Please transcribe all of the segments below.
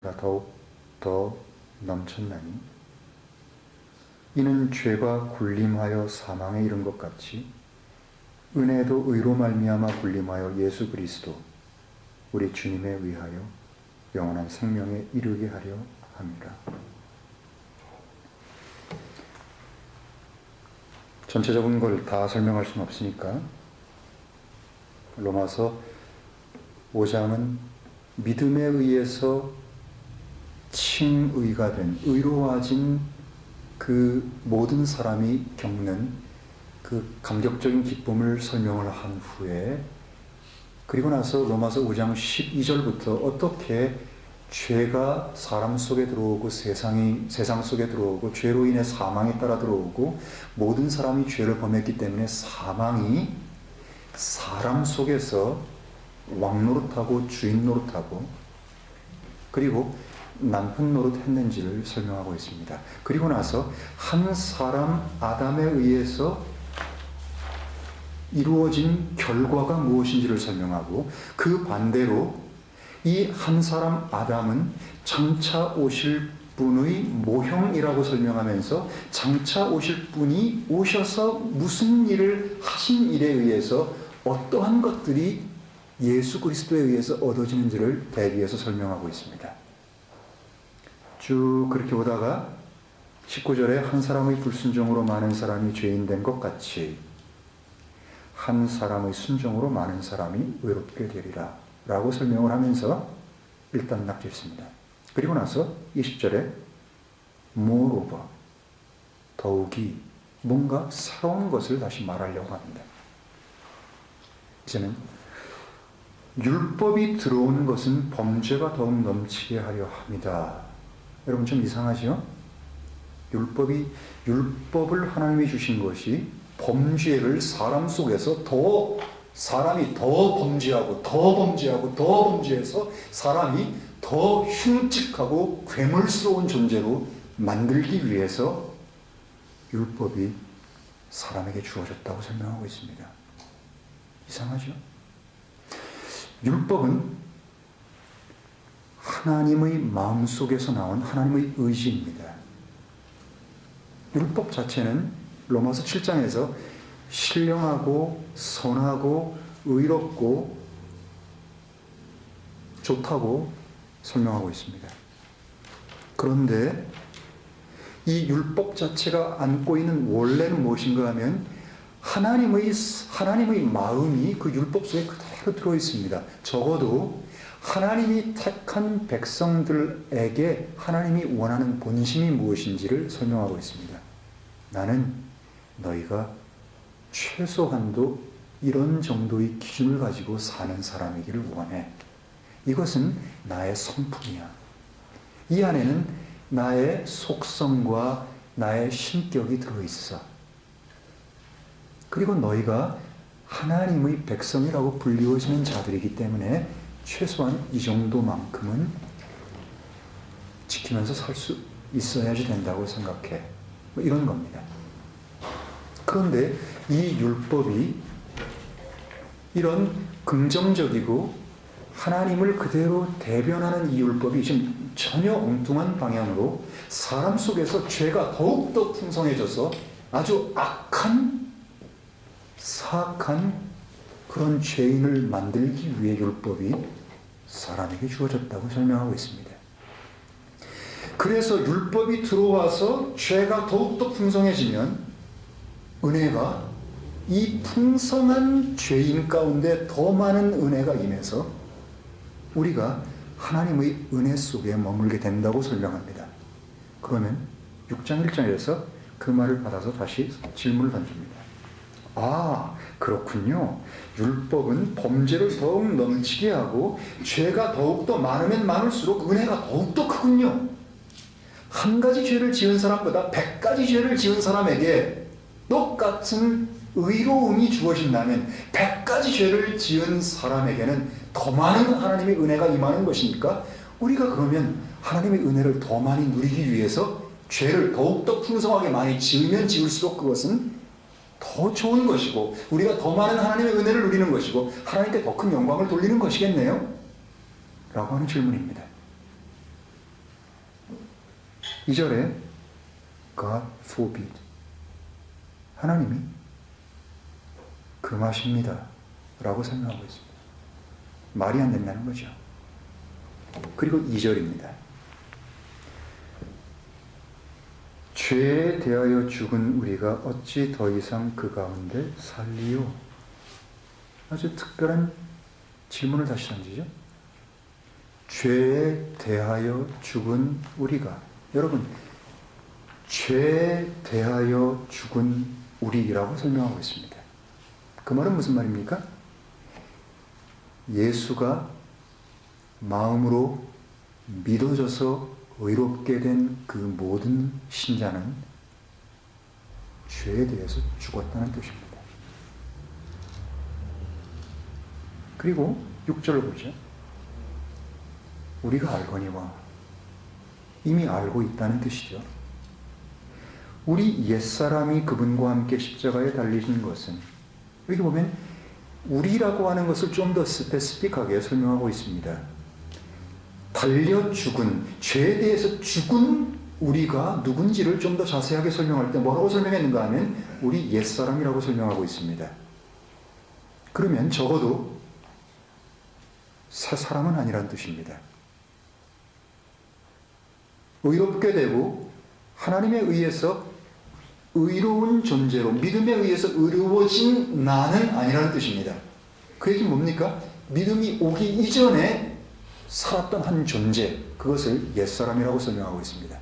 더욱 더 넘쳤나니 이는 죄가 굴림하여 사망에 이른 것 같이 은혜도 의로 말미암아 굴림하여 예수 그리스도 우리 주님에 의하여 영원한 생명에 이르게 하려 합니다. 전체적인 걸 다 설명할 수는 없으니까 로마서 5장은 믿음에 의해서 칭의가 된 의로워진 그 모든 사람이 겪는 그 감격적인 기쁨을 설명을 한 후에 그리고 나서 로마서 5장 12절부터 어떻게 죄가 사람 속에 들어오고 세상이 세상 속에 들어오고 죄로 인해 사망에 따라 들어오고 모든 사람이 죄를 범했기 때문에 사망이 사람 속에서 왕 노릇하고 주인 노릇하고 그리고 남편 노릇 했는지를 설명하고 있습니다. 그리고 나서 한 사람 아담에 의해서 이루어진 결과가 무엇인지를 설명하고 그 반대로 이 한 사람 아담은 장차 오실 분의 모형이라고 설명하면서 장차 오실 분이 오셔서 무슨 일을 하신 일에 의해서 어떠한 것들이 예수 그리스도에 의해서 얻어지는지를 대비해서 설명하고 있습니다. 쭉 그렇게 오다가 19절에 한 사람의 불순종으로 많은 사람이 죄인 된 것 같이 한 사람의 순종으로 많은 사람이 의롭게 되리라 라고 설명을 하면서 일단 낙지했습니다. 그리고 나서 20절에 moreover 더욱이 뭔가 새로운 것을 다시 말하려고 합니다. 이제는 율법이 들어오는 것은 범죄가 더욱 넘치게 하려 합니다. 여러분 좀 이상하죠? 율법이 율법을 하나님이 주신 것이 범죄를 사람 속에서 더 사람이 더 범죄하고 더 범죄하고 더 범죄해서 사람이 더 흉측하고 괴물스러운 존재로 만들기 위해서 율법이 사람에게 주어졌다고 설명하고 있습니다. 이상하죠? 율법은 하나님의 마음 속에서 나온 하나님의 의지입니다. 율법 자체는 로마서 7장에서 신령하고 선하고 의롭고 좋다고 설명하고 있습니다. 그런데 이 율법 자체가 안고 있는 원래는 무엇인가 하면 하나님의 하나님의 마음이 그 율법 속에 그대로 들어 있습니다. 적어도 하나님이 택한 백성들에게 하나님이 원하는 본심이 무엇인지를 설명하고 있습니다. 나는 너희가 최소한도 이런 정도의 기준을 가지고 사는 사람이기를 원해. 이것은 나의 성품이야. 이 안에는 나의 속성과 나의 신격이 들어있어. 그리고 너희가 하나님의 백성이라고 불리워지는 자들이기 때문에 최소한 이 정도만큼은 지키면서 살 수 있어야지 된다고 생각해. 뭐 이런 겁니다. 그런데 이 율법이 이런 긍정적이고 하나님을 그대로 대변하는 이 율법이 지금 전혀 엉뚱한 방향으로 사람 속에서 죄가 더욱더 풍성해져서 아주 악한 사악한 그런 죄인을 만들기 위해 율법이 사람에게 주어졌다고 설명하고 있습니다. 그래서 율법이 들어와서 죄가 더욱더 풍성해지면 은혜가 이 풍성한 죄인 가운데 더 많은 은혜가 임해서 우리가 하나님의 은혜 속에 머물게 된다고 설명합니다. 그러면 6장 1장에서 그 말을 받아서 다시 질문을 던집니다. 아, 그렇군요. 율법은 범죄를 더욱 넘치게 하고 죄가 더욱더 많으면 많을수록 은혜가 더욱더 크군요. 한 가지 죄를 지은 사람보다 백 가지 죄를 지은 사람에게 똑같은 의로움이 주어진다면 백 가지 죄를 지은 사람에게는 더 많은 하나님의 은혜가 임하는 것이니까 우리가 그러면 하나님의 은혜를 더 많이 누리기 위해서 죄를 더욱더 풍성하게 많이 지으면 지을수록 그것은 더 좋은 것이고 우리가 더 많은 하나님의 은혜를 누리는 것이고 하나님께 더 큰 영광을 돌리는 것이겠네요? 라고 하는 질문입니다. 2절에 God forbid. 하나님이 금하십니다. 라고 설명하고 있습니다. 말이 안 된다는 거죠. 그리고 2절입니다. 죄에 대하여 죽은 우리가 어찌 더 이상 그 가운데 살리요? 아주 특별한 질문을 다시 던지죠. 죄에 대하여 죽은 우리가 여러분 죄에 대하여 죽은 우리라고 설명하고 있습니다. 그 말은 무슨 말입니까? 예수가 마음으로 믿어져서 의롭게 된 그 모든 신자는 죄에 대해서 죽었다는 뜻입니다. 그리고 6절을 보죠. 우리가 알거니와 이미 알고 있다는 뜻이죠. 우리 옛사람이 그분과 함께 십자가에 달리신 것은 여기 보면 우리라고 하는 것을 좀 더 스페시픽하게 설명하고 있습니다. 달려 죽은 죄에 대해서 죽은 우리가 누군지를 좀 더 자세하게 설명할 때 뭐라고 설명했는가 하면 우리 옛사람이라고 설명하고 있습니다. 그러면 적어도 새 사람은 아니란 뜻입니다. 의롭게 되고 하나님에 의해서 의로운 존재로 믿음에 의해서 의로워진 나는 아니라는 뜻입니다. 그 얘기는 뭡니까? 믿음이 오기 이전에 살았던 한 존재, 그것을 옛사람이라고 설명하고 있습니다.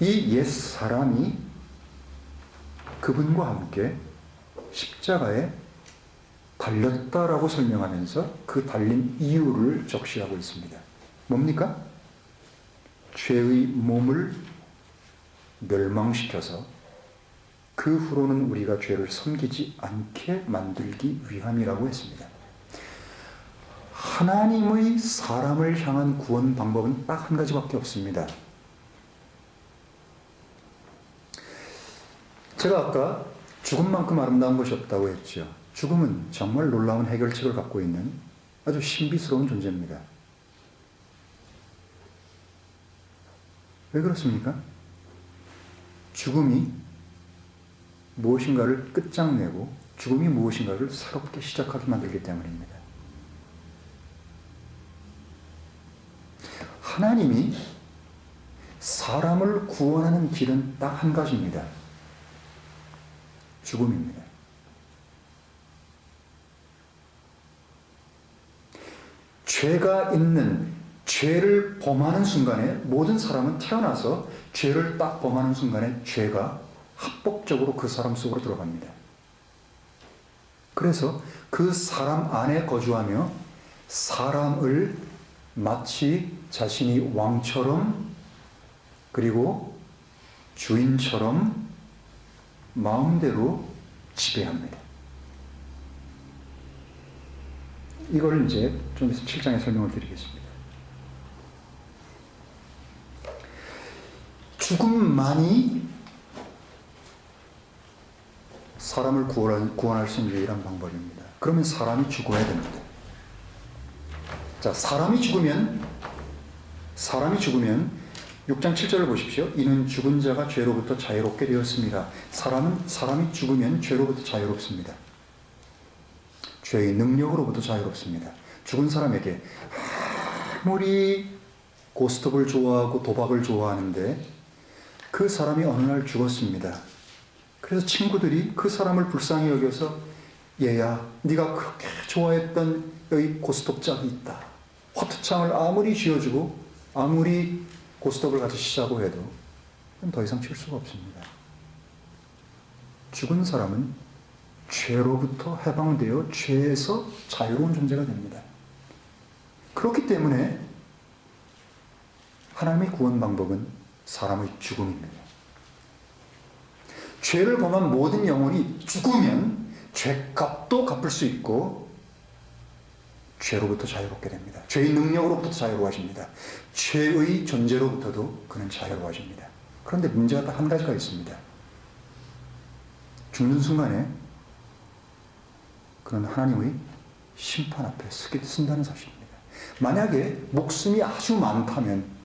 이 옛사람이 그분과 함께 십자가에 달렸다라고 설명하면서 그 달린 이유를 적시하고 있습니다. 뭡니까? 죄의 몸을 멸망시켜서 그 후로는 우리가 죄를 섬기지 않게 만들기 위함이라고 했습니다. 하나님의 사람을 향한 구원 방법은 딱 한 가지밖에 없습니다. 제가 아까 죽음만큼 아름다운 것이 없다고 했죠. 죽음은 정말 놀라운 해결책을 갖고 있는 아주 신비스러운 존재입니다. 왜 그렇습니까? 죽음이 무엇인가를 끝장내고 죽음이 무엇인가를 새롭게 시작하게 만들기 때문입니다. 하나님이 사람을 구원하는 길은 딱 한 가지입니다. 죽음입니다. 죄가 있는 죄를 범하는 순간에 모든 사람은 태어나서 죄를 딱 범하는 순간에 죄가 합법적으로 그 사람 속으로 들어갑니다. 그래서 그 사람 안에 거주하며 사람을 마치 자신이 왕처럼 그리고 주인처럼 마음대로 지배합니다. 이걸 이제 좀 있으면 7장에 설명을 드리겠습니다. 죽음만이 사람을 구원할 수 있는 유일한 방법입니다. 그러면 사람이 죽어야 됩니다. 자, 사람이 죽으면, 사람이 죽으면 6장 7절을 보십시오. 이는 죽은 자가 죄로부터 자유롭게 되었습니다. 사람은, 사람이 죽으면 죄로부터 자유롭습니다. 죄의 능력으로부터 자유롭습니다. 죽은 사람에게 아무리 고스톱을 좋아하고 도박을 좋아하는데 그 사람이 어느 날 죽었습니다. 그래서 친구들이 그 사람을 불쌍히 여겨서 얘야, 네가 그렇게 좋아했던 여기 고스톱장이 있다. 화투창을 아무리 쥐어주고 아무리 고스톱을 같이 치자고 해도 더 이상 칠 수가 없습니다. 죽은 사람은 죄로부터 해방되어 죄에서 자유로운 존재가 됩니다. 그렇기 때문에 하나님의 구원 방법은 사람의 죽음입니다. 죄를 범한 모든 영혼이 죽으면 죄값도 갚을 수 있고 죄로부터 자유롭게 됩니다. 죄의 능력으로부터 자유로워집니다. 죄의 존재로부터도 그는 자유로워집니다. 그런데 문제가 딱 한 가지가 있습니다. 죽는 순간에 그는 하나님의 심판 앞에 서게 쓴다는 사실입니다. 만약에 목숨이 아주 많다면